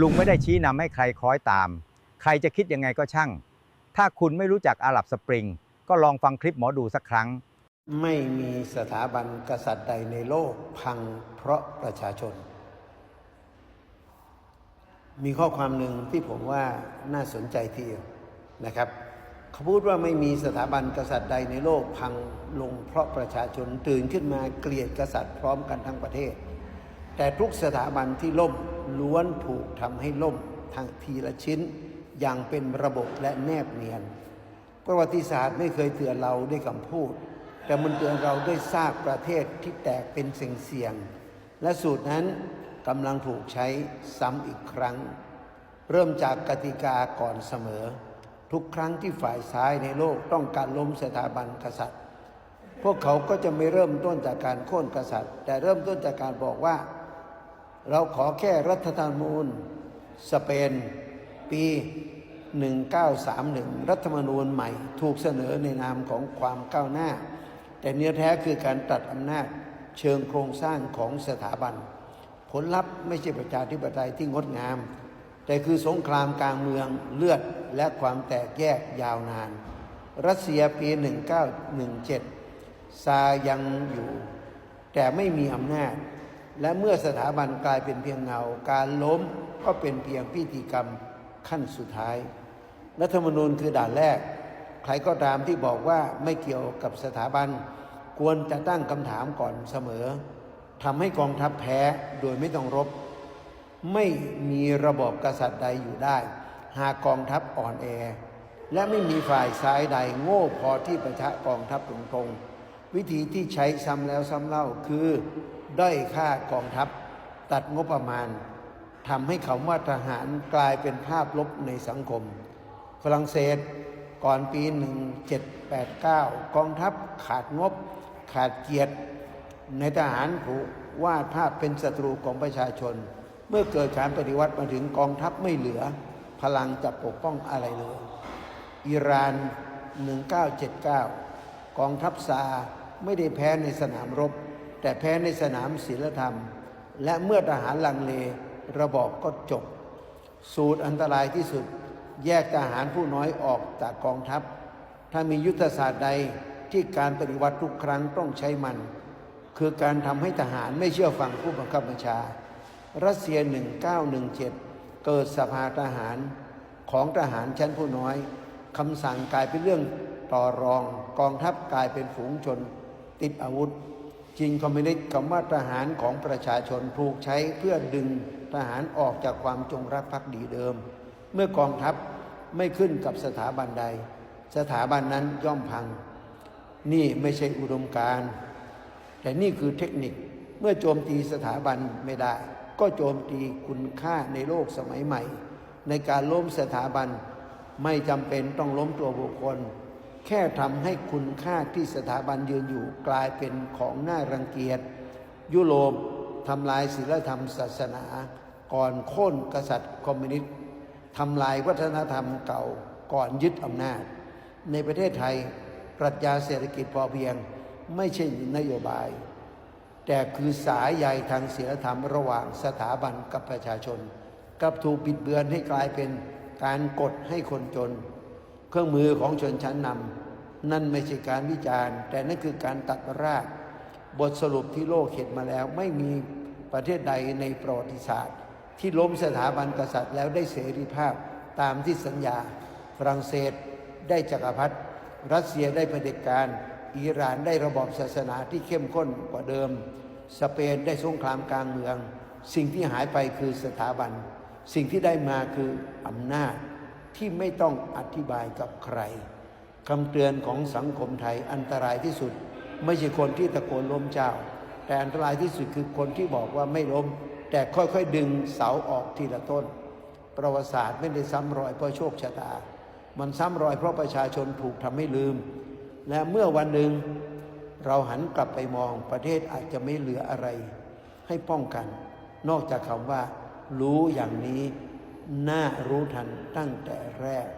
ลุงไม่ได้ชี้นำให้ใครคล้อยตาม ใครจะคิดยังไงก็ช่าง ถ้าคุณไม่รู้จักอาหรับสปริง ก็ลองฟังคลิปหมอดูสักครั้ง ไม่มีสถาบันกษัตริย์ใดในโลกพังเพราะประชาชน มีข้อความหนึ่งที่ผมว่าน่าสนใจทีเดียวนะครับเขาพูดว่าไม่มีสถาบันกษัตริย์ใดในโลกพังลงเพราะประชาชนตื่นขึ้นมาเกลียดกษัตริย์พร้อมกันทั้งประเทศ แต่ทุกสถาบันที่ล่ม ล้วนถูกทำให้ล่มทางทีละชิ้น อย่างเป็นระบบและแนบเนียน ประวัติศาสตร์ไม่เคยเตือนเราด้วยคำพูด แต่มันเตือนเราด้วยซากประเทศที่แตกเป็นเสี่ยงๆและสูตรนั้นกำลังถูกใช้ซ้ำอีกครั้ง เริ่มจากกติกาก่อนเสมอ ทุกครั้งที่ฝ่ายซ้ายในโลกต้องการล้มสถาบันกษัตริย์ พวกเขาก็จะไม่เริ่มต้นจากการโค่นกษัตริย์ แต่เริ่มต้นจากการบอกว่า เราขอแค่รัฐธรรมนูญสเปนปี 1931 รัฐธรรมนูญใหม่ถูกเสนอในนามของความก้าวหน้า แต่เนื้อแท้คือการตัดอำนาจเชิงโครงสร้างของสถาบัน ผลลัพธ์ไม่ใช่ประชาธิปไตยที่งดงาม แต่คือสงครามกลางเมืองเลือดและความแตกแยกยาวนาน รัสเซียปี 1917 ซายังอยู่ แต่ไม่มีอำนาจ และเมื่อสถาบันกลายเป็นเพียงเงา การล้มก็เป็นเพียงพิธีกรรมขั้นสุดท้าย รัฐธรรมนูญคือด่านแรก ใครก็ตามที่บอกว่าไม่เกี่ยวกับสถาบัน ควรจะตั้งคำถามก่อนเสมอทำให้กองทัพแพ้โดยไม่ต้องรบ ไม่มีระบอบกษัตริย์ใดอยู่ได้ หากกองทัพอ่อนแอ และไม่มีฝ่ายซ้ายใดโง่พอที่ประทะกองทัพตรงๆ วิธีที่ใช้ซ้ำแล้วซ้ำเล่าคือด้อยค่ากองทัพ ตัดงบประมาณทำให้คำว่าทหารกลายเป็นภาพลบในสังคม ฝรั่งเศสก่อนปี 1789 กองทัพขาดงบขาดเกียรติ ในทหารผูกวาดภาพเป็นศัตรูของประชาชน เมื่อเกิดการปฏิวัติมาถึงกองทัพไม่เหลือ พลังจะปกป้องอะไรเลย อิหร่าน 1979 กองทัพซา ไม่ได้แพ้ในสนามรบ แต่แพ้ในสนามศิลธรรม และเมื่อทหารลังเลระบอบก็จบ สูตรอันตรายที่สุด แยกทหารผู้น้อยออกจากกองทัพ ถ้ามียุทธศาสตร์ใดที่การปฏิวัติทุกครั้งต้องใช้มัน คือการทำให้ทหารไม่เชื่อฟังผู้บังคับบัญชา รัสเซีย 1917 เกิดสภาทหารของทหารชั้นผู้น้อยคำสั่งกลายเป็นเรื่องต่อรองกองทัพกลายเป็นฝูงชน ติดอาวุธ จริงคอมมิวนิสต์คำว่าทหารของประชาชนถูกใช้เพื่อดึงทหารออกจากความจงรักภักดีเดิม เมื่อกองทัพไม่ขึ้นกับสถาบันใด สถาบันนั้นย่อมพัง นี่ไม่ใช่อุดมการณ์แต่นี่คือเทคนิคเมื่อโจมตีสถาบันไม่ได้ ก็โจมตีคุณค่าในโลกสมัยใหม่ ในการล้มสถาบันไม่จำเป็นต้องล้มตัวบุคคล แค่ทำให้คุณค่าที่สถาบันยืนอยู่กลายเป็นของน่ารังเกียจ ยุโรปทำลายศีลธรรมศาสนา ก่อนโค่นกษัตริย์คอมมิวนิสต์ทำลายวัฒนธรรมเก่าก่อนยึดอำนาจ ในประเทศไทยปรัชญาเศรษฐกิจพอเพียงไม่ใช่นโยบาย แต่คือสายใยทางศีลธรรมระหว่างสถาบันกับประชาชน กับถูกบิดเบือนให้กลายเป็นการกดให้คนจน เครื่องมือของชนชั้นนำนั่นไม่ใช่การวิจารณ์ แต่นั่นคือการตัดราก บทสรุปที่โลกเห็นมาแล้ว ไม่มีประเทศใดในประวัติศาสตร์ ที่ล้มสถาบันกษัตริย์แล้วได้เสรีภาพตามที่สัญญา ฝรั่งเศสได้จักรพรรดิรัสเซียได้เผด็จการอิหร่านได้ระบอบศาสนาที่เข้มข้นกว่าเดิม สเปนได้สงครามกลางเมือง สิ่งที่หายไปคือสถาบัน สิ่งที่ได้มาคืออำนาจ ที่ไม่ต้องอธิบายกับใครคำเตือนของสังคมไทยอันตรายที่สุด ไม่ใช่คนที่ตะโกนล้มเจ้า แต่อันตรายที่สุดคือคนที่บอกว่าไม่ล้ม แต่ค่อยๆดึงเสาออกทีละต้น ประวัติศาสตร์ไม่ได้ซ้ำรอยเพราะโชคชะตา มันซ้ำรอยเพราะประชาชนถูกทำให้ลืม และเมื่อวันหนึ่งเราหันกลับไปมองประเทศอาจจะไม่เหลืออะไร ให้ป้องกัน นอกจากคำว่า รู้อย่างนี้ น่ารู้ทันตั้งแต่แรก